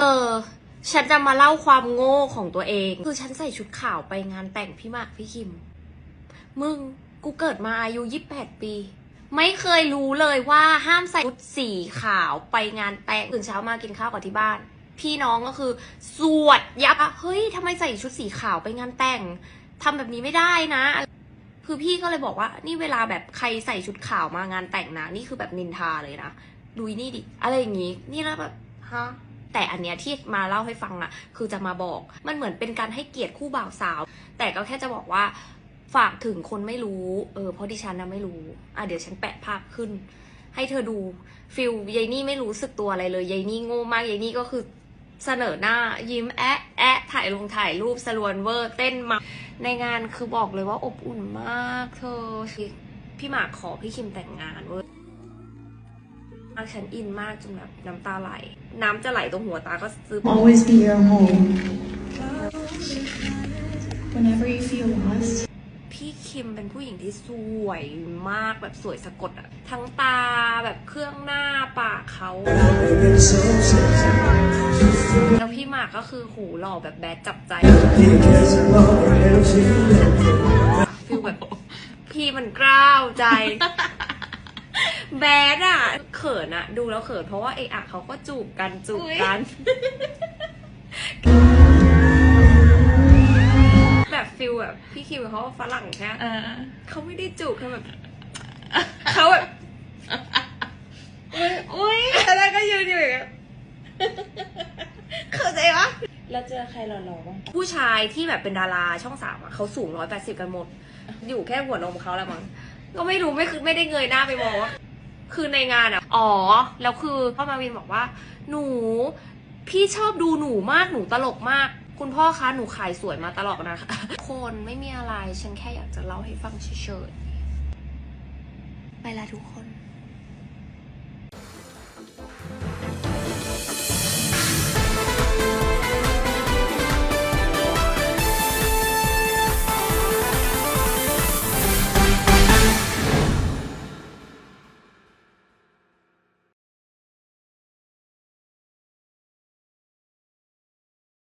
ธอฉันจะมาเล่าความโง่ของตัวเอง คือฉันใส่ชุดขาวไปงานแต่งพี่มากพี่คิม มึงกูเกิดมาอายุยี่แปดปี ไม่เคยรู้เลยว่าห้ามใส่ชุดสีขาวไปงานแต่งตื่นเช้ามากินข้าวกับที่บ้าน พี่น้องก็คือ สวดยับเฮ้ยทำไมใส่ชุดสีขาวไปงานแต่งทำแบบนี้ไม่ได้นะคือพี่ก็เลยบอกว่า นี่เวลาแบบใครใส่ชุดขาวมางานแต่งนะ นี่คือแบบนินทาเลยนะดูนี่ดิ อะไรอย่างงี้ นี่แล้วแบบ ฮะ แต่อันเนี้ยที่มาเล่าให้ฟังอะคือจะมาบอก มันเหมือนเป็นการให้เกียรติคู่บ่าวสาว แต่ก็แค่จะบอกว่าฝากถึงคนไม่รู้ เออเพราะดิฉันนะไม่รู้อะเดี๋ยวฉันแปะภาพขึ้น ให้เธอดูฟิลยายนี่ไม่รู้สึกตัวอะไรเลยยายนี่โง่มากยายนี่ก็คือเสนอหน้ายิ้มแอะแอะถ่ายลงถ่ายรูปสลวนเวอร์เต้นมาในงานคือบอกเลยว่าอบอุ่นมากเธอพี่หมากขอพี่คิมแต่งงานเว้ยมากฉันอินมากจนแบบน้ำตาไหล น้ำจะไหลตรงหัวตาก็ซื้อ always be your home. Whenever you feel lost, พี่คิมเป็นผู้หญิงที่สวยมากแบบสวยสะกดอะทั้งตาแบบเครื่องหน้าปากเขาแล้วพี่หมากก็คือหูหล่อแบบแบดจับใจฟิลแบบพี่มันกล้าวใจ แบดอะ เขินอะดูแล้วเขินเพราะว่าเอะอะเขาก็จูบกันจูบกัน แบบฟิลแบบพี่คิมเขาฝรั่งแค่เออเขาไม่ได้จูบเขาแบบเขาแบบอุ้ยแล้วก็ยืนอยู่อย่างเงี้ยเข้าใจปะแล้วเจอใครหล่อๆบ้างผู้ชายที่แบบเป็นดาราช่องสามอะเขาสูงร้อยแปดสิบกันหมด อยู่แค่หัวนมเขาแล้วมั้งก็ไม่รู้ไม่คือไม่ได้เงยหน้าไปมองว่า คือในงานอะอ๋อ แล้วคือพ่อมาวินบอกว่า หนู พี่ชอบดูหนูมาก หนูตลกมาก คุณพ่อคะ หนูขายสวยมาตลอดนะ คนไม่มีอะไร ฉันแค่อยากจะเล่าให้ฟังเฉยๆ ไปละทุกคน